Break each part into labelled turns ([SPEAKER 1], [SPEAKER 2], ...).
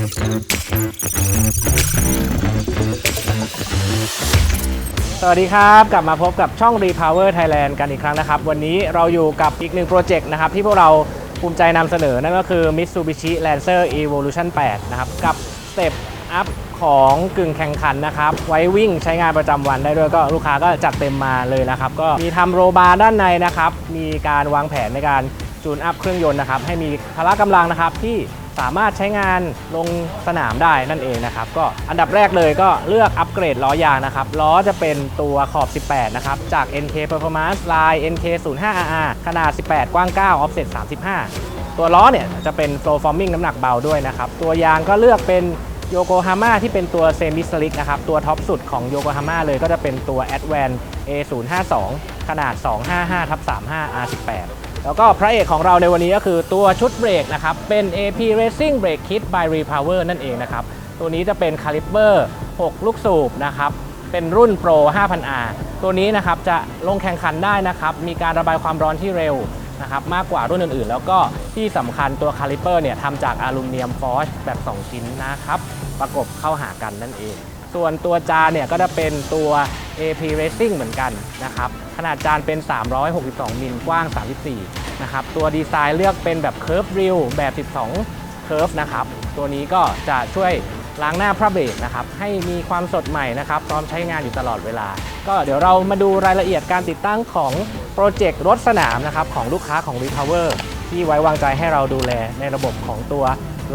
[SPEAKER 1] สวัสดีครับ กลับมาพบกับช่อง Repower Thailand กันอีกครั้งนะครับ วันนี้เราอยู่กับอีกหนึ่งโปรเจกต์นะครับ ที่พวกเราภูมิใจนำเสนอ นั่นก็คือ Mitsubishi Lancer Evolution 8 นะครับ กับสเต็ปอัพของกึ่งแข่งขันนะครับ ไว้วิ่งใช้งานประจำวันได้ด้วยก็ลูกค้าก็จัดเต็มมาเลยนะครับ ก็มีทำโรบาร์ด้านในนะครับ มีการวางแผนในการจูนอัพเครื่องยนต์นะครับ ให้มีพละกำลังนะครับที่ สามารถใช้งานลงสนามได้นั่นเองนะครับ ก็อันดับแรกเลยก็เลือกอัปเกรดล้อยางนะครับ ล้อจะเป็นตัวขอบ 18 นะครับ จาก NK Performance Line NK 0 5 RR ขนาด 18 กว้าง 9 offset 35 ตัวล้อเนี่ยจะเป็น flow forming น้ำหนักเบาด้วยนะครับ ตัวยางก็เลือกเป็นโยโกฮาม่าที่เป็นตัวเซมิสลิกนะครับ ตัวท็อปสุดของโยโกฮาม่าเลยก็จะเป็นตัว Advan A052 ขนาด 255ทับ35 R18 แล้วก็พระเอกของเราในวันนี้ก็คือตัวชุดเบรกนะครับ เป็น AP Racing Brake Kit by Repower นั่นเองนะครับ ตัวนี้จะเป็นคาลิเบอร์ 6 ลูกสูบนะครับ เป็นรุ่น Pro 5000R ตัวนี้นะครับจะลงแข่งขันได้นะครับ มีการระบายความร้อนที่เร็วนะครับมากกว่ารุ่นอื่นๆ แล้วก็ที่สำคัญตัวคาลิเปอร์เนี่ยทำจากอลูมิเนียมฟอสแบบ 2 ชิ้นนะครับ ประกบเข้าหากันนั่นเอง ส่วนตัวจานเนี่ยก็จะเป็นตัว AP Racing เหมือนกันนะครับ ขนาดจานเป็น 362 มิล กว้าง 34 นะครับ ตัวดีไซน์เลือกเป็นแบบ Curve Rail แบบ 12 Curve นะครับ ตัวนี้ก็จะช่วยล้างหน้าพระเบรกนะครับ ให้มีความสดใหม่นะครับ พร้อมใช้งานอยู่ตลอดเวลา ก็เดี๋ยวเรามาดูรายละเอียดการติดตั้งของโปรเจกต์รถสนามนะครับ ของลูกค้าของ Repower ที่ไว้วางใจให้เราดูแลในระบบของตัว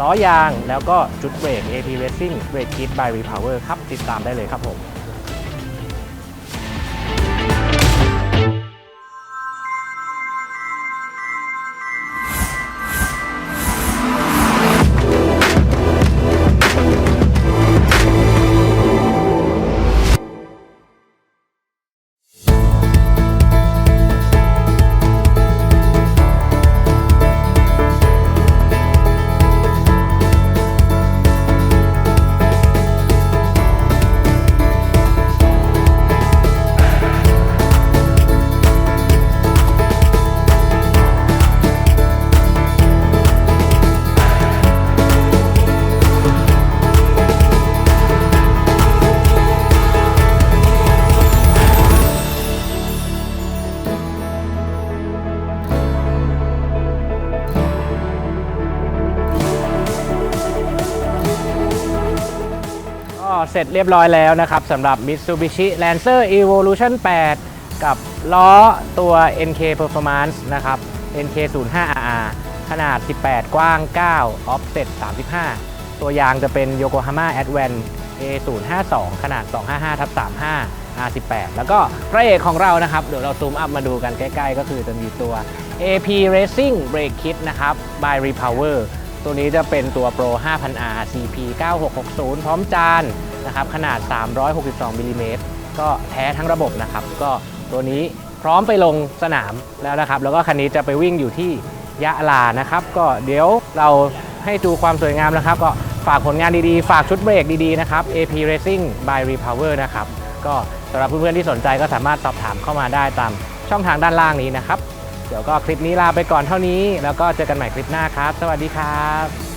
[SPEAKER 1] ล้อยาง แล้วก็จุดเบรก AP Racing Brake Kit by Repower ครับ ติดตามได้เลยครับผม เสร็จเรียบร้อยแล้วนะครับสำหรับ Mitsubishi Lancer Evolution 8 กับล้อตัว NK Performance นะครับ NK 0 5 RR ขนาด 18 กว้าง 9 offset 35 ตัวยางจะเป็น Yokohama Advan A052 ขนาด 255ทับ35 R18 แล้วก็พระเอกของเรานะครับ เดี๋ยวเราซูมอัพมาดูกันใกล้ๆ ก็คือจะมีตัว AP Racing Brake Kit นะครับ by Repower ตัวนี้จะเป็นตัว Pro 5000R CP 9660 พร้อมจาน นะครับขนาด 362มิลลิเมตรก็แท้ทั้งระบบนะครับ ก็ตัวนี้พร้อมไปลงสนามแล้วนะครับ แล้วก็คันนี้จะไปวิ่งอยู่ที่ยะลานะครับ ก็เดี๋ยวเราให้ดูความสวยงามนะครับ ก็ฝากผลงานดีๆ ฝากชุดเบรกดีๆนะครับ AP Racing by Repower นะครับ ก็สำหรับเพื่อนๆที่สนใจก็สามารถสอบถามเข้ามาได้ตามช่องทางด้านล่างนี้นะครับ เดี๋ยวก็คลิปนี้ลาไปก่อนเท่านี้ แล้วก็เจอกันใหม่คลิปหน้าครับ สวัสดีครับ